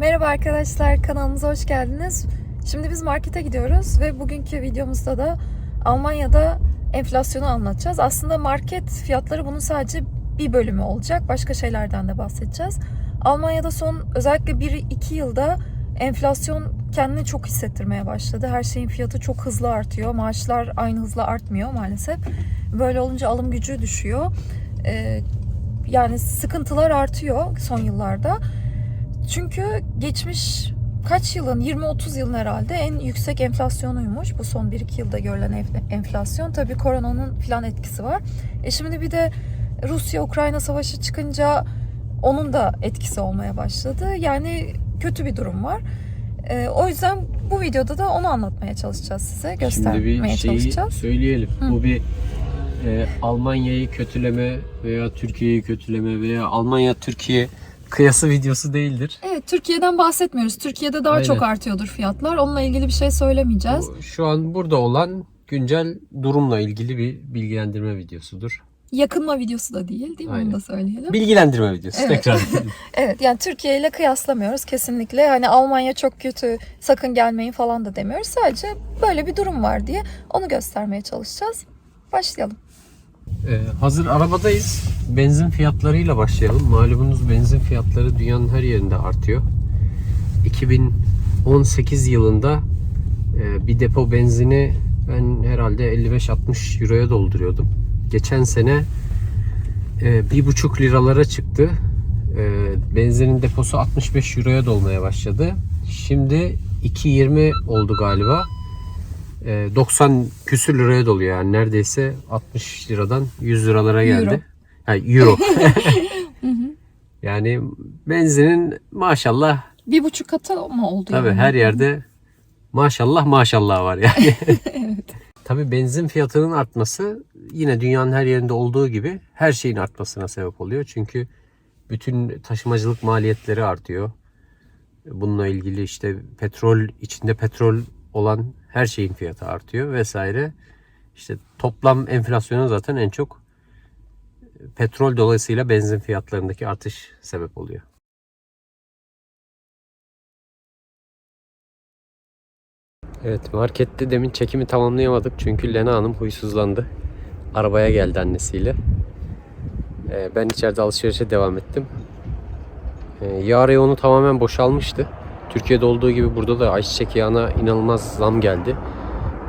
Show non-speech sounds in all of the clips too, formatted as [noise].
Merhaba arkadaşlar, kanalımıza hoş geldiniz. Şimdi biz markete gidiyoruz ve bugünkü videomuzda da Almanya'da enflasyonu anlatacağız. Aslında market fiyatları bunun sadece bir bölümü olacak. Başka şeylerden de bahsedeceğiz. Almanya'da son özellikle 1-2 yılda enflasyon kendini çok hissettirmeye başladı. Her şeyin fiyatı çok hızlı artıyor. Maaşlar aynı hızla artmıyor maalesef. Böyle olunca alım gücü düşüyor. Ee, yani sıkıntılar artıyor son yıllarda. Çünkü geçmiş kaç yılın 20-30 yılın herhalde en yüksek enflasyonuymuş. Bu son 1-2 yılda görülen enf- enflasyon. Tabii koronanın filan etkisi var. E şimdi bir de Rusya-Ukrayna savaşı çıkınca onun da etkisi olmaya başladı. Yani kötü bir durum var. E, o yüzden bu videoda da onu anlatmaya çalışacağız size. Şimdi Göstermeye bir şeyi çalışacağız. söyleyelim. Hı. Bu bir e, Almanya'yı kötüleme veya Türkiye'yi kötüleme veya Almanya Türkiye kıyası videosu değildir. Evet Türkiye'den bahsetmiyoruz. Türkiye'de daha Aynen. çok artıyordur fiyatlar. Onunla ilgili bir şey söylemeyeceğiz. Bu, şu an burada olan güncel durumla ilgili bir bilgilendirme videosudur. Yakınma videosu da değil değil mi? Aynen. Onu da söyleyelim. Bilgilendirme videosu Evet. tekrar. [laughs] Evet yani Türkiye ile kıyaslamıyoruz kesinlikle. Hani Almanya çok kötü sakın gelmeyin falan da demiyoruz. Sadece böyle bir durum var diye onu göstermeye çalışacağız. Başlayalım. Ee, hazır arabadayız. Benzin fiyatlarıyla başlayalım. Malumunuz benzin fiyatları dünyanın her yerinde artıyor. 2018 yılında e, bir depo benzini ben herhalde 55-60 euroya dolduruyordum. Geçen sene e, bir buçuk liralara çıktı. E, benzinin deposu 65 euroya dolmaya başladı. Şimdi 2.20 oldu galiba. E, 90 küsür liraya doluyor yani neredeyse 60 liradan 100 liralara geldi. Euro. Ha, euro. [laughs] [laughs] yani benzinin maşallah Bir buçuk katı mı oldu? tabii yani? her yerde maşallah maşallah var yani. [laughs] Tabii benzin fiyatının artması yine dünyanın her yerinde olduğu gibi her şeyin artmasına sebep oluyor. Çünkü bütün taşımacılık maliyetleri artıyor. Bununla ilgili işte petrol içinde petrol olan her şeyin fiyatı artıyor vesaire. İşte toplam enflasyona zaten en çok petrol dolayısıyla benzin fiyatlarındaki artış sebep oluyor. Evet markette demin çekimi tamamlayamadık çünkü Lena Hanım huysuzlandı. Arabaya geldi annesiyle. Ee, ben içeride alışverişe devam ettim. Ee, yağ reyonu tamamen boşalmıştı. Türkiye'de olduğu gibi burada da ayçiçek yağına inanılmaz zam geldi.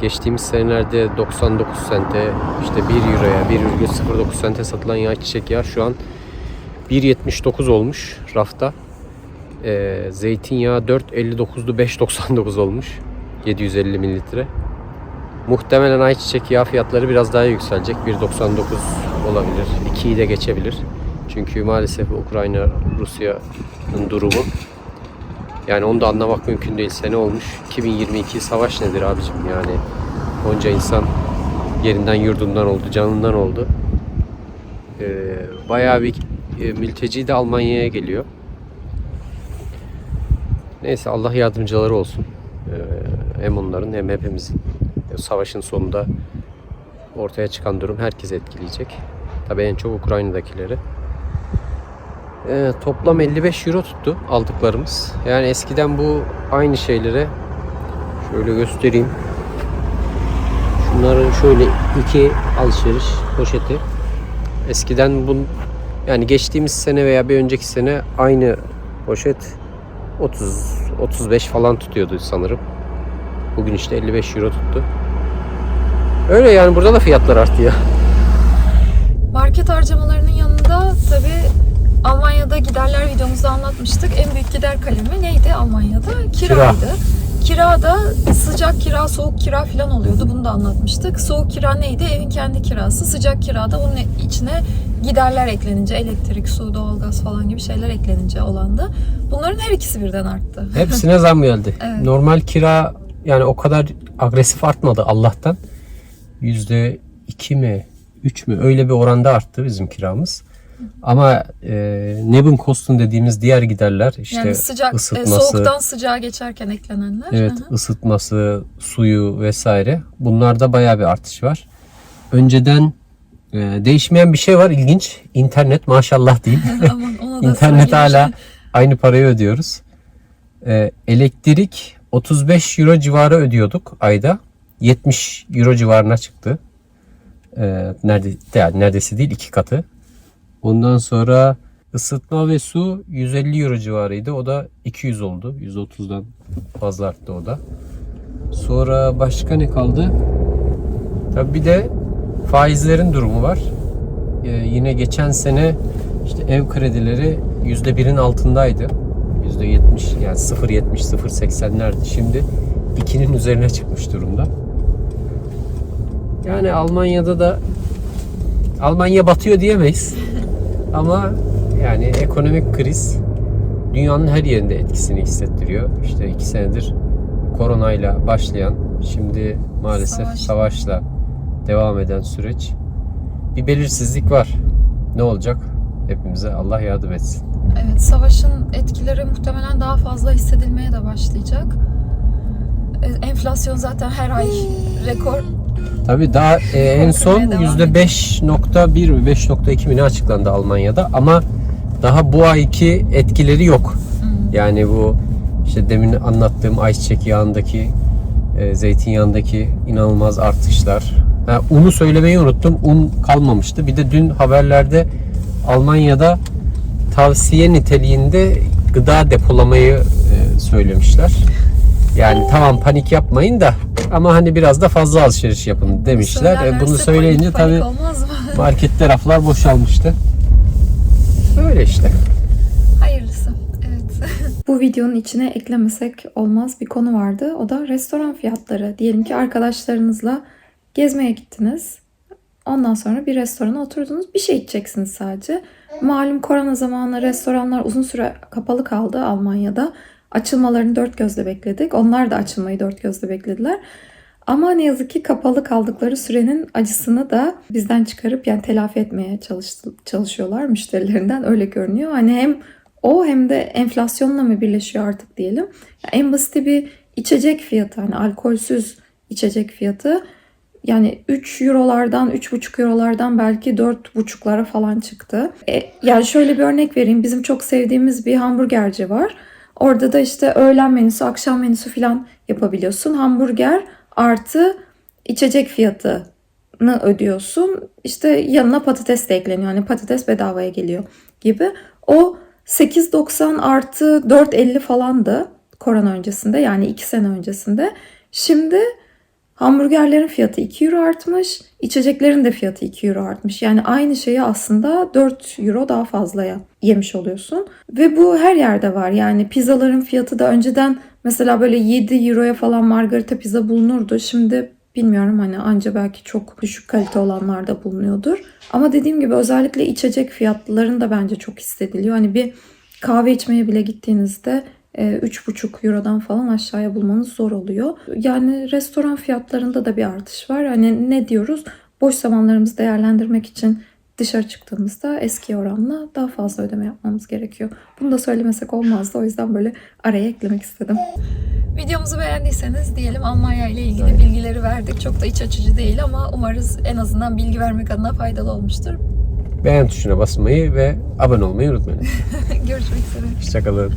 Geçtiğimiz senelerde 99 sente, işte 1 euroya, 1,09 sente satılan yağ çiçek yağı şu an 1.79 olmuş rafta. Ee, zeytinyağı 4.59'du 5.99 olmuş. 750 mililitre. Muhtemelen ayçiçek yağı fiyatları biraz daha yükselecek. 1.99 olabilir. 2'yi de geçebilir. Çünkü maalesef Ukrayna Rusya'nın durumu yani onu da anlamak mümkün değil. Sene olmuş. 2022 savaş nedir abicim yani? Onca insan yerinden yurdundan oldu, canından oldu. Ee, bayağı bir e, mülteci de Almanya'ya geliyor. Neyse Allah yardımcıları olsun. Ee, hem onların hem hepimizin. Savaşın sonunda ortaya çıkan durum herkesi etkileyecek. Tabii en çok Ukrayna'dakileri. Ee, toplam 55 euro tuttu aldıklarımız. Yani eskiden bu aynı şeylere şöyle göstereyim. Şunların şöyle iki alışveriş poşeti. Eskiden bu yani geçtiğimiz sene veya bir önceki sene aynı poşet 30 35 falan tutuyordu sanırım. Bugün işte 55 euro tuttu. Öyle yani burada da fiyatlar artıyor. Market harcamalarının yanında tabii Almanya'da giderler videomuzda anlatmıştık. En büyük gider kalemi neydi Almanya'da? Kiraydı. Kira da sıcak kira, soğuk kira falan oluyordu. Bunu da anlatmıştık. Soğuk kira neydi? Evin kendi kirası. Sıcak kira da bunun içine giderler eklenince elektrik, su, doğalgaz falan gibi şeyler eklenince olandı. Bunların her ikisi birden arttı. [laughs] Hepsine zam geldi. Evet. Normal kira yani o kadar agresif artmadı Allah'tan. Yüzde iki mi, üç mü öyle bir oranda arttı bizim kiramız. Ama e, Nebenkosten dediğimiz diğer giderler işte yani sıcak, e, ısıtması, soğuktan sıcağa geçerken eklenenler. evet Hı hı. ısıtması, suyu vesaire bunlarda bayağı bir artış var. Önceden e, değişmeyen bir şey var ilginç. İnternet maşallah değil. [laughs] Aman [laughs] İnternet hala aynı parayı ödüyoruz. Ee, elektrik 35 euro civarı ödüyorduk ayda. 70 euro civarına çıktı. Ee, nerede, yani neredeyse değil iki katı. Ondan sonra ısıtma ve su 150 euro civarıydı. O da 200 oldu. 130'dan fazla arttı o da. Sonra başka ne kaldı? Tabii bir de faizlerin durumu var. Ee, yine geçen sene işte ev kredileri %1'in altındaydı. %70 yani 0.70 0.80'lerdi. Şimdi 2'nin üzerine çıkmış durumda. Yani Almanya'da da Almanya batıyor diyemeyiz. Ama yani ekonomik kriz dünyanın her yerinde etkisini hissettiriyor. İşte iki senedir koronayla başlayan, şimdi maalesef Savaş. savaşla devam eden süreç. Bir belirsizlik var. Ne olacak? Hepimize Allah yardım etsin. Evet, savaşın etkileri muhtemelen daha fazla hissedilmeye de başlayacak. E, Enflasyon zaten her ay rekor. Tabii daha e, en son Korkmaya devam %5.1 mi 5.2 mi ne açıklandı Almanya'da ama daha bu ayki etkileri yok. Hmm. Yani bu işte demin anlattığım ayçiçek yağındaki e, zeytinyağındaki inanılmaz artışlar. Ha, unu söylemeyi unuttum. Un kalmamıştı. Bir de dün haberlerde Almanya'da tavsiye niteliğinde gıda depolamayı e, söylemişler. Yani tamam panik yapmayın da ama hani biraz da fazla alışveriş yapın demişler. E, bunu söyleyince panik- panik tabii olmaz mı? [laughs] market raflar boşalmıştı. Böyle işte. Hayırlısı. Evet. [laughs] Bu videonun içine eklemesek olmaz bir konu vardı. O da restoran fiyatları. Diyelim ki arkadaşlarınızla gezmeye gittiniz. Ondan sonra bir restorana oturdunuz. Bir şey içeceksiniz sadece. Malum korona zamanı restoranlar uzun süre kapalı kaldı Almanya'da. Açılmalarını dört gözle bekledik. Onlar da açılmayı dört gözle beklediler. Ama ne yazık ki kapalı kaldıkları sürenin acısını da bizden çıkarıp yani telafi etmeye çalıştı, çalışıyorlar müşterilerinden öyle görünüyor. Hani hem o hem de enflasyonla mı birleşiyor artık diyelim. Ya en basit bir içecek fiyatı hani alkolsüz içecek fiyatı yani 3 eurolardan 3,5 eurolardan belki 4,5'lara falan çıktı. E, yani şöyle bir örnek vereyim. Bizim çok sevdiğimiz bir hamburgerci var. Orada da işte öğlen menüsü, akşam menüsü falan yapabiliyorsun. Hamburger artı içecek fiyatını ödüyorsun. İşte yanına patates de ekleniyor. Yani patates bedavaya geliyor gibi. O 8.90 artı 4.50 falandı korona öncesinde yani 2 sene öncesinde. Şimdi hamburgerlerin fiyatı 2 euro artmış, içeceklerin de fiyatı 2 euro artmış. Yani aynı şeyi aslında 4 euro daha fazlaya yemiş oluyorsun. Ve bu her yerde var. Yani pizzaların fiyatı da önceden mesela böyle 7 euroya falan margarita pizza bulunurdu. Şimdi bilmiyorum hani anca belki çok düşük kalite olanlar da bulunuyordur. Ama dediğim gibi özellikle içecek fiyatlarında bence çok hissediliyor. Hani bir kahve içmeye bile gittiğinizde 3,5 Euro'dan falan aşağıya bulmanız zor oluyor. Yani restoran fiyatlarında da bir artış var. Hani ne diyoruz? Boş zamanlarımızı değerlendirmek için dışarı çıktığımızda eski oranla daha fazla ödeme yapmamız gerekiyor. Bunu da söylemesek olmazdı. O yüzden böyle araya eklemek istedim. Videomuzu beğendiyseniz diyelim Almanya ile ilgili bilgileri verdik. Çok da iç açıcı değil ama umarız en azından bilgi vermek adına faydalı olmuştur. Beğen tuşuna basmayı ve abone olmayı unutmayın. [laughs] Görüşmek üzere. Hoşçakalın.